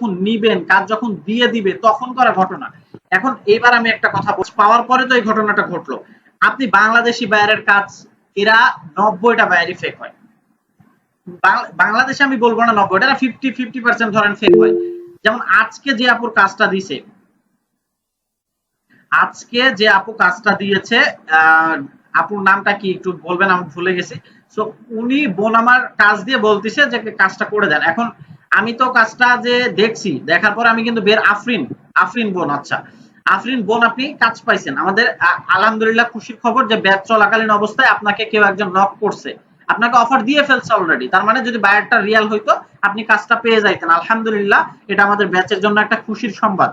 যখন নিবেন, কাজ যখন দিয়ে দিবে, তখন করা ঘটনা। এখন এবার আমি একটা কথা বলছি, পাওয়ার পরে তো এই ঘটনাটা ঘটলো। আপনি বাংলাদেশি বায়ারের কাজ, এরা নব্বইটা বায়ারই ফেক হয়। বাংলাদেশে আমি বলব না নব্বই এটা ফিফটি ফিফটি পার্সেন্ট ধরেন ফেক হয়। যেমন আজকে যে আপুর কাজটা দিছে, আজকে যে আপু কাজটা দিয়েছে আপুর নামটা কি একটু বলবেন, আমি ভুলে গেছি। সো উনি বোন আমার কাজ দিয়ে বলতেছে যে, কাজটা করে দেন। এখন আমি তো কাজটা যে দেখছি, দেখার পর আমি কিন্তু বের আফরিন আফরিন বোন আচ্ছা। আফরিন বোন, আপনি কাজ পাইছেন। আমাদের আলহামদুলিল্লাহ খুশির খবর যে ব্যাচ চলাকালীন অবস্থায় আপনাকে কেউ একজন নক করছে। আপনাকে অফার দিয়ে ফেলছে অলরেডি তার মানে যদি বায়ারটা রিয়াল হইতো, আপনি কাজটা পেয়ে যাইতেন। আলহামদুলিল্লাহ, এটা আমাদের ব্যাচের জন্য একটা খুশির সংবাদ।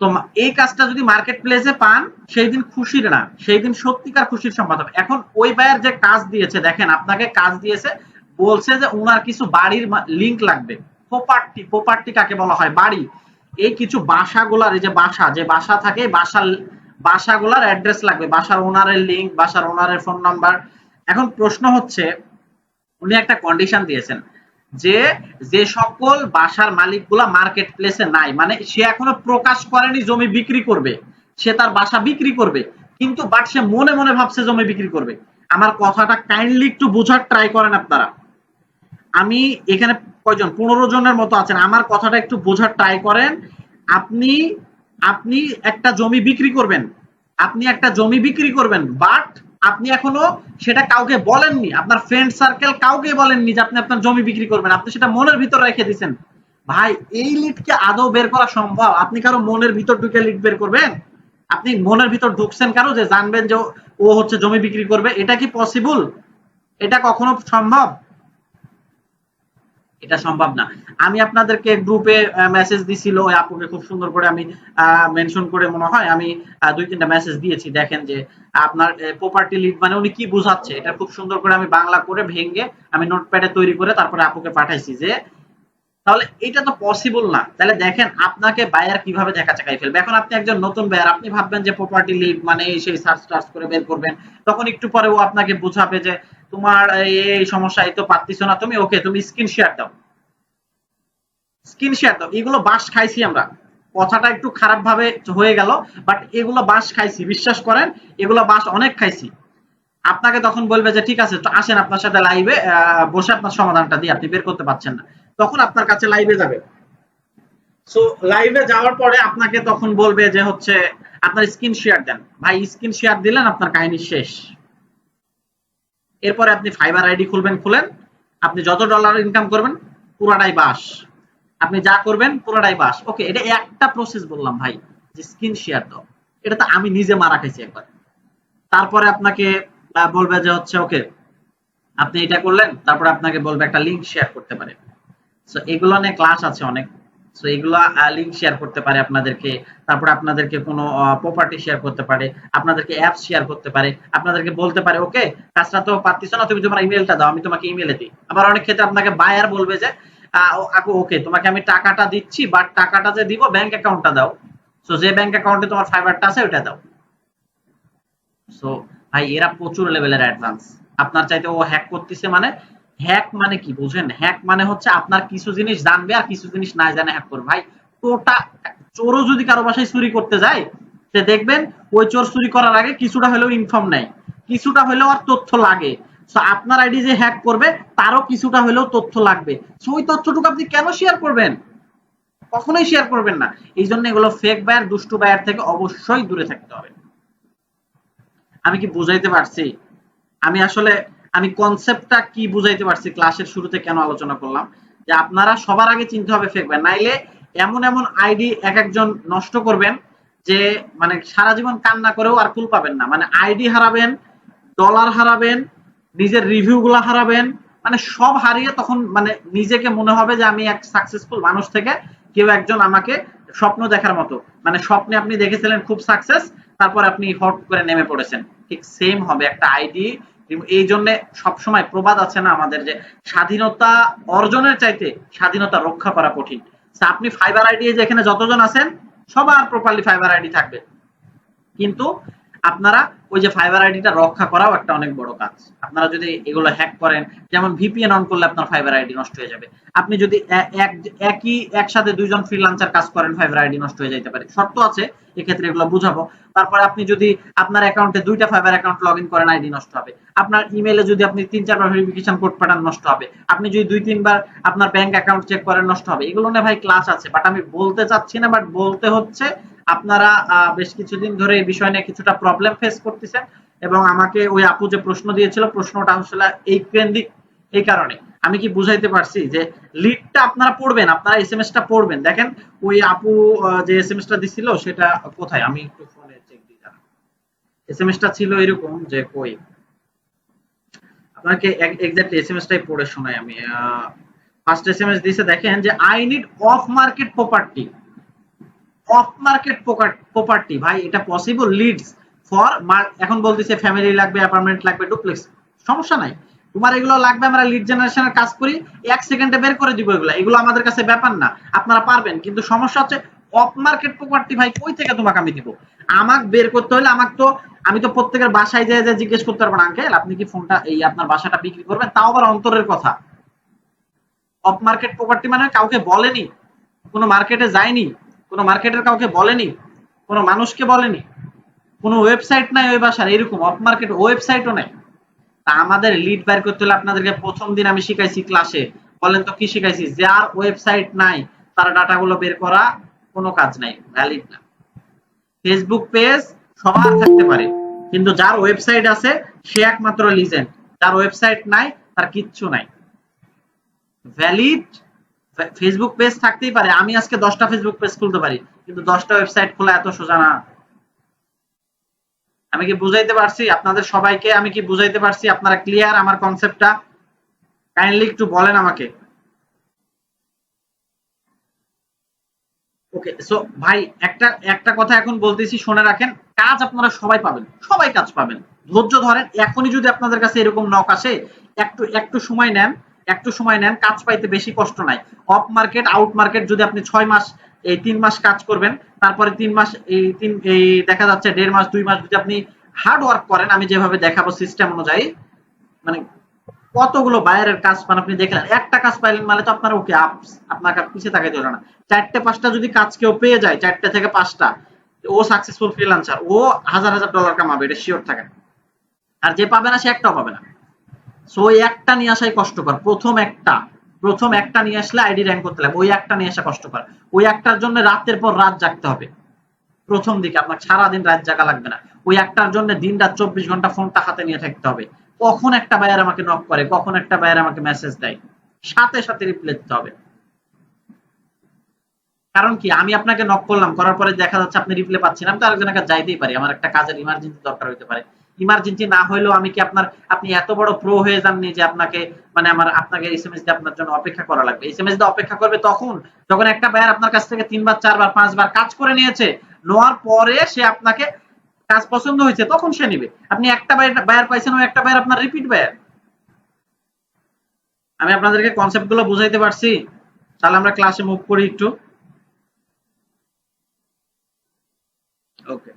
তো এই কাজটা যদি মার্কেট প্লেসে পান, সেই দিন খুশির না। সেই দিন সত্যিকার খুশির সংবাদ হবে। এখন ওই বায়ার যে কাজ দিয়েছে, দেখেন, আপনাকে কাজ দিয়েছে বলছে যে ওনার কিছু বাড়ির লিংক লাগবে। প্রপার্টি প্রপার্টি কাকে বলা হয়? বাড়ি। এই কিছু বাসাগুলার, এই যে বাসা যে বাসা থাকে, বাসার, বাসাগুলার অ্যাড্রেস লাগবে। বাসার ওনারের লিংক বাসার ওনারের ফোন নাম্বার এখন প্রশ্ন হচ্ছে, উনি একটা কন্ডিশন দিয়েছেন যে যে সকল বাসার মালিকগুলা মার্কেট প্লেসে নাই। মানে সে এখনও প্রকাশ করেনি জমি বিক্রি করবে। সে তার বাসা বিক্রি করবে। কিন্তু বাট সে মনে মনে ভাবছে জমি বিক্রি করবে। আমার কথাটা কাইন্ডলি একটু বোঝার ট্রাই করেন আপনারা। আমি এখানে কয়জন? পনেরো জনের মতো আছেন। আমার কথাটা একটু বোঝার ট্রাই করেন। আপনি আপনি একটা জমি বিক্রি করবেন। আপনি একটা জমি বিক্রি করবেন বাট আপনি এখনও সেটা কাউকে বলেননি। আপনার ফ্রেন্ড সার্কেল কাউকে বলেননি যে আপনি আপনার জমি বিক্রি করবেন। আপনি সেটা মনের ভিতর রেখে দিছেন। ভাই, এই লিডকে আদৌ বের করা সম্ভব? আপনি কারও মনের ভিতর ঢুকে লিড বের করবেন? আপনি মনের ভিতর ঢুকছেন কারও যে জানবেন যে ও হচ্ছে জমি বিক্রি করবে? এটা কি পসিবল এটা কখনো সম্ভব? এটা সম্ভব না। আমি আপনাদেরকে গ্রুপে মেসেজ দিছিল, ওই আপুকে খুব সুন্দর করে আমি মেনশন করে মনে হয় আমি দুই তিনটা মেসেজ দিয়েছি। দেখেন যে আপনার প্রপার্টি লিড মানে উনি কি বোঝাচ্ছে? এটা খুব সুন্দর করে আমি বাংলা করে ভেঙে আমি নোটপ্যাডে তৈরি করে তারপরে আপুকে পাঠাইছি যে, তাহলে এটা তো পসিবল না। তাহলে দেখেন আপনাকে বায়ার কীভাবে দেখা চাকাই ফেলবে? এখন আপনি একজন নতুন বায়ার আপনি ভাববেন যে প্রপার্টি লিড মানে সেই সার্চ টার্চ করে বের করবেন। তখন একটু পরে ও আপনাকে বোঝাবে যে তোমার এই সমস্যা এই তো পারতিছো না তুমি, ওকে, তুমি স্ক্রিন শেয়ার দাও। স্ক্রিন শেয়ার দাও। এগুলো বাস খাইছি আমরা। কথাটা একটু খারাপ ভাবে হয়ে গেল বাট এগুলো বাস খাইছি, বিশ্বাস করেন, এগুলো বাস অনেক খাইছি। আপনাকে তখন বলবে যে, ঠিক আছে আসেন আপনার সাথে লাইভে বসে আপনার সমাধানটা দিয়ে, আপনি বের করতে পারছেন না। তখন আপনার কাছে লাইভে যাবে। সো লাইভে যাওয়ার পরে আপনাকে তখন বলবে যে, হচ্ছে, আপনার স্ক্রিন শেয়ার দেন। ভাই স্ক্রিন শেয়ার দিলেন, আপনার কাহিনী শেষ। এরপরে আপনি ফাইবার আইডি খুলবেন, খুলেন। আপনি যত ডলার ইনকাম করবেন, পুরাটাই বাস। আপনি যা করবেন, পুরাটাই বাস। ওকে এটা একটা প্রসেস বললাম ভাই, যে স্ক্রিন শেয়ার দাও। এটা তো আমি নিজে মারা খাইছি একবার। তারপরে আপনাকে বলবে যে হচ্ছে ওকে আপনি এটা করলেন, তারপরে আপনাকে বলবে একটা লিংক শেয়ার করতে পারে। সো এগুলো নিয়ে ক্লাস আছে অনেক। সো এগুলো লিংক শেয়ার করতে পারে আপনাদেরকে। তারপরে আপনাদেরকে কোনো প্রপার্টি শেয়ার করতে পারে। আপনাদেরকে অ্যাপ শেয়ার করতে পারে। আপনাদেরকে বলতে পারে, ওকে, কাজটা তো পারতিস না, তুমি তোমার ইমেলটা দাও, আমি তোমাকে ইমেলে দিই। আবার অনেক ক্ষেত্রে আপনাকে বায়ার বলবে যে ওকে তোমাকে আমি টাকাটা দিচ্ছি বাট টাকাটা যে দিব ব্যাংক অ্যাকাউন্টটা দাও। সো যে ব্যাংক অ্যাকাউন্টে তোমার ফাইবারটা আছে ওটা দাও। সো ভাই, এরা প্রচুর লেভেলের অ্যাডভান্স আপনার চাইতে ও হ্যাক করতেছে মানে হ্যাক মানে কি বুঝেন হ্যাক মানে হচ্ছে আপনার কিছু জিনিস জানবে আর কিছু জিনিস না জানে হ্যাক করবে। ভাই টোটা চোরও যদি কারও বাসায় চুরি করতে যায় সে দেখবেন ওই চোর চুরি করার আগে কিছুটা হলেও ইনফর্ম নেয়। কিছুটা হলেও আর তথ্য লাগে। আপনার আইডি যে হ্যাক করবে, তারও কিছুটা হলেও তথ্য লাগবে। ওই তথ্যটুকু আপনি কেন শেয়ার করবেন? কখনোই শেয়ার করবেন না। এই জন্য এগুলো ফেক বায়ার দুষ্টু বায়ার থেকে অবশ্যই দূরে থাকতে হবে। আমি কি বুঝাইতে পারছি? আমি আসলে আমি কনসেপ্টটা কি বুঝাইতে পারছি ক্লাসের শুরুতে কেন আলোচনা করলাম? যে আপনারা সবার আগে চিনতে হবে, ফেকবেন, নাইলে এমন এমন আইডি এক একজন নষ্ট করবেন যে মানে সারা জীবন কান্না করেও আর কুল পাবেন না। মানে আইডি হারাবেন ডলার হারাবেন, নিজের রিভিউ গুলা হারাবেন মানে সব হারিয়ে তখন মানে নিজেকে মনে হবে যে আমি এক সাকসেসফুল মানুষ থেকে কেউ একজন আমাকে স্বপ্ন দেখার মতো। মানে স্বপ্নে আপনি দেখেছিলেন খুব সাকসেস তারপর আপনি হট করে নেমে পড়েছেন। ঠিক সেম হবে, একটা আইডি এই জন্য সবসময় প্রবাদ আছে না আমাদের যে স্বাধীনতা অর্জনের চাইতে স্বাধীনতা রক্ষা করা কঠিন। আপনি ফাইবার আইডি যেখানে যতজন আছেন, সবার প্রপারলি ফাইবার আইডি থাকবে। কিন্তু আপনারা ওই যে ফাইবার আইডিটা রক্ষা করাও একটা অনেক বড় কাজ। আপনারা যদি এগুলো হ্যাক করেন, যেমন ভিপিএন অন করলে আপনার ফাইবার আইডি নষ্ট হয়ে যাবে। আপনি যদি একই, একসাথে দুইজন ফ্রিলান্সার কাজ করেন ফাইবার আইডি নষ্ট হয়ে যেতে পারে। শর্ত আছে, এক্ষেত্রে এগুলো বুঝাবো। তারপরে আপনি যদি আপনার অ্যাকাউন্টে দুইটা ফাইবার অ্যাকাউন্ট লগ ইন করেন আইডি নষ্ট হবে। আপনার ইমেলে যদি আপনি তিন, চারবার ভেরিফিকেশন কোড পাঠান নষ্ট হবে। আপনি যদি দুই, তিনবার আপনার ব্যাংক অ্যাকাউন্ট চেক করেন, নষ্ট হবে। এগুলো নিয়ে ভাই ক্লাস আছে বাট আমি বলতে চাচ্ছি না বাট বলতে হচ্ছে আপনারা বেশ কিছুদিন ধরে এই বিষয় নিয়ে কিছুটা প্রবলেম ফেস করতেছেন এবং আমাকে ওই আপু যে প্রশ্ন দিয়েছিল, প্রশ্নটা আসলে এই কেন্দ্রিক, এই কারণে। আমি কি বুঝাইতে পারছি যে লিডটা আপনারা পড়বেন, আপনারা এস এসএমএস টা পড়বেন। দেখেন, ওই আপু যে এসএমএস টা দিছিল, সেটা কোথায়? আমি একটু ফোনে চেক দিই দাঁড়ান এসএমএস টা ছিল এরকম যে কই? আপনাকে এক্স্যাক্টলি এসএমএস টাই পড়ে শোনাই আমি। ফার্স্ট এস এম এস দিয়েছে দেখেন যে I need off market property off market property ভাই, এটা পসিবল লিডস ফর এখন বলতেছে ফ্যামিলি লাগবে অ্যাপার্টমেন্ট লাগবে ডুপ্লেক্স সমস্যা নাই। তোমার এগুলো লাগবে, আমরা লিড জেনারেশনের কাজ করি, এক সেকেন্ডে বের করে দিব এগুলো। এগুলো আমাদের কাছে ব্যাপার না, আপনারা পারবেন, কিন্তু সমস্যা হচ্ছে অফ মার্কেট প্রপার্টি ভাই, কই থেকে তোমাকে আমি দিব? আমাকে বের করতে হলে আমাকে তো আমি তো প্রত্যেকের বাসায় যেয়ে যে জিজ্ঞেস করতে পারব না, আঙ্কেল, আপনি কি ফোনটা এই আপনার বাসাটা বিক্রি করবেন? তাও আবার অন্তরের কথা। অফ মার্কেট প্রপার্টি মানে কাউকে বলেনি, কোনো মার্কেটে যায়নি। কোনো মার্কেটের কাউকে বলেনি? কোনো মানুষকে বলেনি? কোনো ওয়েবসাইট নাই ওই বাসার, এরকম অফ মার্কেট ওয়েবসাইটও নাই। তা আমাদের লিড বের করতে হলে আপনাদেরকে প্রথম দিন আমি শিখাইছি ক্লাসে বলেন তো কি শিখাইছি? যার ওয়েবসাইট নাই, তার ডাটাগুলো বের করা কোনো কাজ নাই ভ্যালিড না। ফেসবুক পেজ সবার থাকতে পারে, কিন্তু যার ওয়েবসাইট আছে, সে একমাত্র লিজেন্ড যার ওয়েবসাইট নাই, তার কিচ্ছু নাই। ভ্যালিড ফেসবুক পেজ থাকতেই পারে। আমি আজকে দশটা ফেসবুক পেজ খুলতে পারি, কিন্তু দশটা ওয়েবসাইট খোলা এত সোজা না। আমি কি বুঝাইতে পারছি? আপনাদের সবাইকে আমি কি বুঝাইতে পারছি? আপনারা ক্লিয়ার আমার কনসেপ্টটা কাইন্ডলি একটু বলেন আমাকে। ওকে সো ভাই, একটা একটা কথা এখন বলতেছি, শুনে রাখেন। কাজ আপনারা সবাই পাবেন। সবাই কাজ পাবেন। ধৈর্য ধরেন, এখনই যদি আপনাদের কাছে এরকম নক আসে, একটু একটু সময় নেন। একটু সময় নেন, কাজ পাইতে বেশি কষ্ট নাই। অফ মার্কেট আউট মার্কেট যদি আপনি ছয় মাস, এই তিন মাস কাজ করবেন, তারপরে তিন মাস, এই তিন, এই দেখা যাচ্ছে দেড় মাস, দুই মাস যদি আপনি হার্ড ওয়ার্ক করেন, আমি যেভাবে দেখাবো সিস্টেম অনুযায়ী মানে কতগুলো বাইরের কাজ পান আপনি দেখলেন, একটা কাজ পাইলেন মানে তো আপনার ওকে আপস আপনাকে আর পিছিয়ে তাকাইতে হলো না। চারটে, পাঁচটা যদি কাজ কেউ পেয়ে যায়, চারটে থেকে পাঁচটা, ও সাকসেসফুল ফ্রিল্যান্সার ও হাজার হাজার ডলার কামাবে, এটা শিওর থাকে। আর যে পাবে না, সে একটাও পাবে না। সো ওই একটা নিয়ে আসাই কষ্টকর। প্রথম একটা। প্রথম একটা নিয়ে আসলে আইডি র্যাঙ্ক করতে লাগবে। ওই একটা নিয়ে আসা কষ্টকর। ওই একটার জন্য রাতের পর রাত জাগতে হবে। প্রথম দিকে আপনার সারাদিন রাত জাগা লাগবে না। ওই একটার জন্য দিন রাত চব্বিশ ঘণ্টা ফোনটা হাতে নিয়ে থাকতে হবে। কখন একটা বায়ার আমাকে নক করে, কখন একটা বায়ার আমাকে মেসেজ দেয়, সাথে সাথে রিপ্লাই দিতে হবে। কারণ কি? আমি আপনাকে নক করলাম, করার পরে দেখা যাচ্ছে আপনি রিপ্লাই পাচ্ছেন, আমি তো আরেকজনের কাছে যাইতেই পারি। আমার একটা কাজের ইমার্জেন্সি দরকার হইতে পারে। ইমার্জেন্সি না হইলেও আমি কি আপনার, আপনি এত বড় প্রো হয়ে যাননি যে আপনাকে মানে আমার, আপনাকে এসএমএস দিয়ে আপনার জন্য অপেক্ষা করা লাগবে? এসএমএস দিয়ে অপেক্ষা করবে তখন, যখন একটা বায়ার আপনার কাছ থেকে তিনবার, চারবার, পাঁচবার কাজ করে নিয়েছে, নেওয়ার পরে সে আপনাকে কাজ পছন্দ হয়েছে, তখন সে নিবে। আপনি একটা বায়ার পাইছেন ও একটা বায়ার আপনার রিপিট বায়ার আমি আপনাদেরকে কনসেপ্টগুলো বুঝাইতে পারছি? তাহলে আমরা ক্লাসে মুভ করি একটু ওকে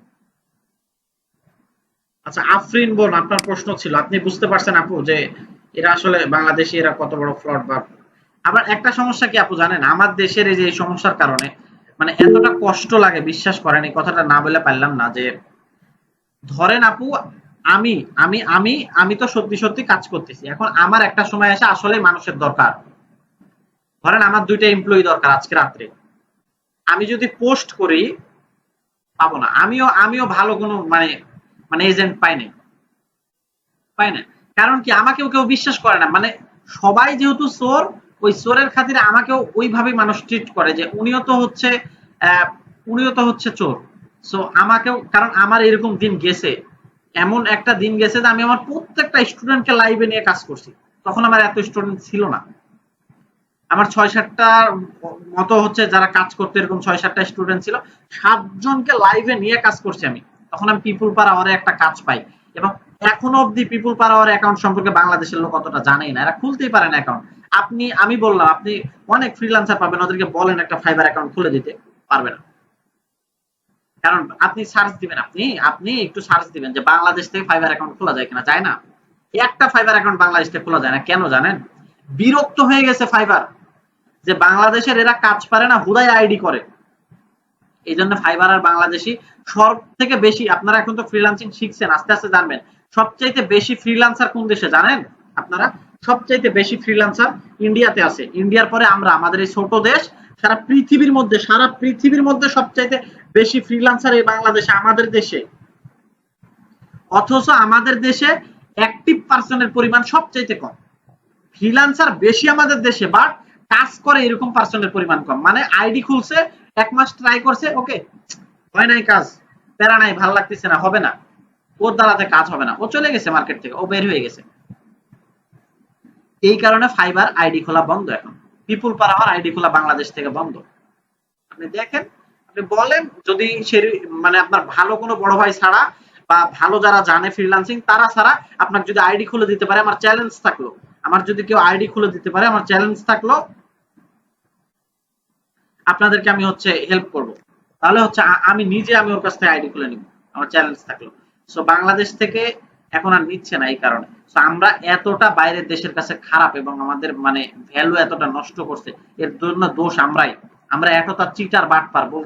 আচ্ছা আফরিন বোন, আপনার প্রশ্ন ছিল। আপনি বুঝতে পারছেন আপু যে এরা আসলে বাংলাদেশে, এরা কত বড় ফ্রড বা আবার একটা সমস্যা কি আপু জানেন? আমার দেশের এই যে সমস্যার কারণে মানে এতটা কষ্ট লাগে, বিশ্বাস করেন, এই কথাটা না বলে পারলাম না যে ধরেন আপু, আমি আমি আমি আমি তো সত্যি সত্যি কাজ করতেছি। এখন আমার একটা সময় এসে আসলে মানুষের দরকার। ধরেন আমার দুইটা এমপ্লয়ি দরকার আজকে রাত্রে। আমি যদি পোস্ট করি, পাবো না। আমিও আমিও ভালো কোনো মানে মানে এজেন্ট পাই নাই। কারণ কি, আমাকেও কেউ বিশ্বাস করে না। মানে সবাই যেহেতু চোর, ওই চোরের খাতিরে আমাকেও ওইভাবে মানুষ ট্রিট করে যে উনিও তো হচ্ছে উনিও তো হচ্ছে চোর। সো আমাকেও, কারণ আমার এরকম দিন গেছে। এমন একটা দিন গেছে যে আমি আমার প্রত্যেকটা স্টুডেন্টকে লাইভে নিয়ে কাজ করছি। তখন আমার এত স্টুডেন্ট ছিল না। আমার ছয় সাতটা মতো হচ্ছে যারা কাজ করতে, এরকম ছয় সাতটা স্টুডেন্ট ছিল। সাতজনকে লাইভে নিয়ে কাজ করছি আমি। তখন আমি পিপুল পার আওয়ারে একটা কাজ পাই। এবং এখনও অব্দি পিপুল পার আওয়ার অ্যাকাউন্ট সম্পর্কে বাংলাদেশের লোক অতটা জানেই না। এরা খুলতেই পারে না অ্যাকাউন্ট আপনি, আমি বললাম, আপনি অনেক ফ্রিল্যান্সার পাবেন, ওদেরকে বলেন একটা ফাইবার অ্যাকাউন্ট খুলে দিতে। পারবে না। কারণ আপনি সার্চ দিবেন, আপনি আপনি একটু সার্চ দিবেন যে বাংলাদেশ থেকে ফাইবার অ্যাকাউন্ট খোলা যায় কিনা, যায় না। একটা ফাইবার অ্যাকাউন্ট বাংলাদেশ থেকে খোলা যায় না, কেন জানেন? বিরক্ত হয়ে গেছে ফাইবার যে বাংলাদেশের এরা কাজ পারে না হুদায় আইডি করে। এই জন্য ফাইবার আর বাংলাদেশি সব থেকে বেশি আপনারা এখন তো ফ্রিল্যান্সিং শিখছেন, আস্তে আস্তে জানবেন। সবচাইতে বেশি ফ্রিল্যান্সার কোন দেশে জানেন আপনারা? সবচাইতে বেশি ফ্রিল্যান্সার ইন্ডিয়াতে আছে। ইন্ডিয়ার পরে আমরা, আমাদের এই ছোট দেশ, সারা পৃথিবীর মধ্যে, সারা পৃথিবীর মধ্যে সবচাইতে বেশি ফ্রিল্যান্সার এই বাংলাদেশে, আমাদের দেশে। অথচ আমাদের দেশে অ্যাক্টিভ পার্সনের পরিমাণ সবচাইতে কম। ফ্রিল্যান্সার বেশি আমাদের দেশে বাট কাজ করে এরকম পার্সনের পরিমাণ কম। মানে আইডি খুলছে এক মাস ট্রাই করছে ওকে হয় নাই কাজ, প্যারা নাই, ভালো লাগতেছে না, হবে না। ওর দ্বারাতে কাজ হবে না। ও চলে গেছে মার্কেট থেকে, ও বের হয়ে গেছে। এই কারণে ফাইবার আইডি খোলা বন্ধ এখন। পিপুল পারাওয়ার আইডি খোলা বাংলাদেশ থেকে বন্ধ। আপনি দেখেন, আপনি বলেন, যদি সে মানে আপনার ভালো কোনো বড় ভাই ছাড়া বা ভালো যারা জানে ফ্রিল্যান্সিং তারা ছাড়া আপনাকে যদি আইডি খুলে দিতে পারে, আমার চ্যালেঞ্জ থাকল। আমার যদি কেউ আইডি খুলে দিতে পারে, আমার চ্যালেঞ্জ থাকল আপনাদেরকে আমি হচ্ছে হেল্প করব। তাহলে হচ্ছে আমি নিজে আমি ওর কাছ থেকে আইডি খুলে নিব। আমার চ্যালেঞ্জ থাকল। সো বাংলাদেশ থেকে এখন আর নিচ্ছে না এই কারণে। সো আমরা এতটা বাইরের দেশের কাছে খারাপ এবং আমাদের মানে ভ্যালু এতটা নষ্ট করছে, এর জন্য দোষ আমরাই। আমরা এতটা চিটার বাটপার বলতে